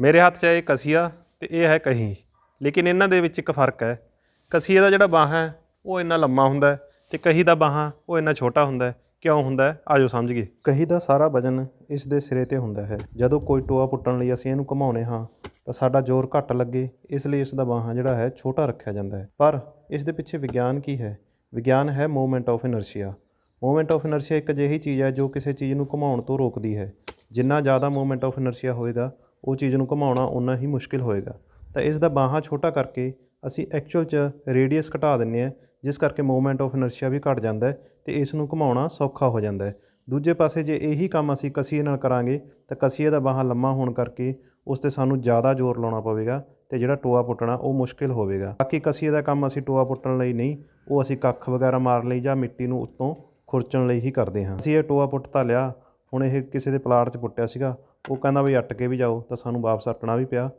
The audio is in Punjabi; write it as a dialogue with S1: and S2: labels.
S1: ਮੇਰੇ ਹੱਥ 'ਚ ਹੈ ਇਹ ਕਸੀਆ ਤੇ ਇਹ ਹੈ ਕਹੀ। ਲੇਕਿਨ ਇਹਨਾਂ ਦੇ ਵਿੱਚ ਇੱਕ ਫ਼ਰਕ ਹੈ। ਕਸੀਏ ਦਾ ਜਿਹੜਾ ਬਾਹਾਂ ਹੈ, ਉਹ ਇੰਨਾ ਲੰਮਾ ਹੁੰਦਾ ਹੈ ਤੇ ਕਹੀ ਦਾ ਬਾਹਾਂ, ਉਹ ਇੰਨਾ ਛੋਟਾ ਹੁੰਦਾ ਕਿਉਂ ਹੁੰਦਾ ਹੈ? ਆਜੋ ਸਮਝ ਗਏ। ਕਹੀ ਦਾ ਸਾਰਾ ਵਜਨ ਇਸ ਦੇ ਸਿਰੇ ਤੇ ਹੁੰਦਾ ਹੈ। ਜਦੋਂ ਕੋਈ ਟੋਆ ਪੁੱਟਣ ਲਈ ਅਸੀਂ ਇਹਨੂੰ ਘੁਮਾਉਨੇ ਹਾਂ, ਤਾਂ ਸਾਡਾ ਜ਼ੋਰ ਘੱਟ ਲੱਗੇ, ਇਸ ਲਈ ਇਸ ਦਾ ਬਾਹਾਂ ਜਿਹੜਾ ਹੈ ਛੋਟਾ ਰੱਖਿਆ ਜਾਂਦਾ ਹੈ। ਪਰ ਇਸ ਦੇ ਪਿੱਛੇ ਵਿਗਿਆਨ ਕੀ ਹੈ? ਵਿਗਿਆਨ ਹੈ movement of inertia movement of inertia ਇੱਕ ਅਜਿਹੀ ਚੀਜ਼ ਹੈ ਜੋ ਕਿਸੇ ਚੀਜ਼ ਨੂੰ ਘੁਮਾਉਣ ਤੋਂ ਰੋਕਦੀ ਹੈ। ਜਿੰਨਾ ਜ਼ਿਆਦਾ ਮੂਵਮੈਂਟ ਆਫ ਇਨਰਸ਼ੀਆ ਹੋਏਗਾ ਉਹ ਚੀਜ਼ ਨੂੰ ਘੁਮਾਉਣਾ ਉਨਾ ਹੀ ਮੁਸ਼ਕਿਲ ਹੋਏਗਾ। ਤਾਂ ਇਸ ਦਾ ਬਾਹਾਂ ਛੋਟਾ ਕਰਕੇ ਅਸੀਂ ਐਕਚੁਅਲ 'ਚ ਰੇਡੀਅਸ ਘਟਾ ਦਿੰਦੇ ਹਾਂ ਜਿਸ ਕਰਕੇ ਮੂਵਮੈਂਟ ਆਫ ਇਨਰਸ਼ੀਆ ਵੀ ਘਟ ਜਾਂਦਾ ਅਤੇ ਇਸ ਨੂੰ ਘੁਮਾਉਣਾ ਸੌਖਾ ਹੋ ਜਾਂਦਾ ਦੂਜੇ ਪਾਸੇ ਜੇ ਇਹੀ ਕੰਮ ਅਸੀਂ ਕਸੀਏ ਨਾਲ ਕਰਾਂਗੇ, ਤਾਂ ਕਸੀਏ ਦਾ ਬਾਹਾਂ ਲੰਮਾ ਹੋਣ ਕਰਕੇ ਉਸ ਤੇ ਸਾਨੂੰ ਜ਼ਿਆਦਾ ਜ਼ੋਰ ਲਾਉਣਾ ਪਵੇਗਾ ਤੇ ਜਿਹੜਾ ਟੋਆ ਪੁੱਟਣਾ ਉਹ ਮੁਸ਼ਕਿਲ ਹੋਵੇਗਾ। ਬਾਕੀ ਕਸੀਏ ਦਾ ਕੰਮ ਅਸੀਂ ਟੋਆ ਪੁੱਟਣ ਲਈ ਨਹੀਂ, ਉਹ ਅਸੀਂ ਕੱਖ ਵਗੈਰਾ ਮਾਰਨ ਲਈ ਜਾਂ ਮਿੱਟੀ ਨੂੰ ਉੱਤੋਂ ਖੁਰਚਣ ਲਈ ਹੀ ਕਰਦੇ ਹਾਂ। ਅਸੀਂ ਇਹ ਟੋਆ ਪੁੱਟ ਤਾਂ ਲਿਆ ਹੁਣ ਇਹ ਕਿਸੇ ਦੇ ਪਲਾਟ 'ਚ ਪੁੱਟਿਆ ਸੀਗਾ, ਉਹ ਕਹਿੰਦਾ ਵੀ ਅੱਟ ਕੇ ਵੀ ਜਾਓ ਤਾਂ ਸਾਨੂੰ ਵਾਪਸ ਅੱਟਣਾ ਵੀ ਪਿਆ।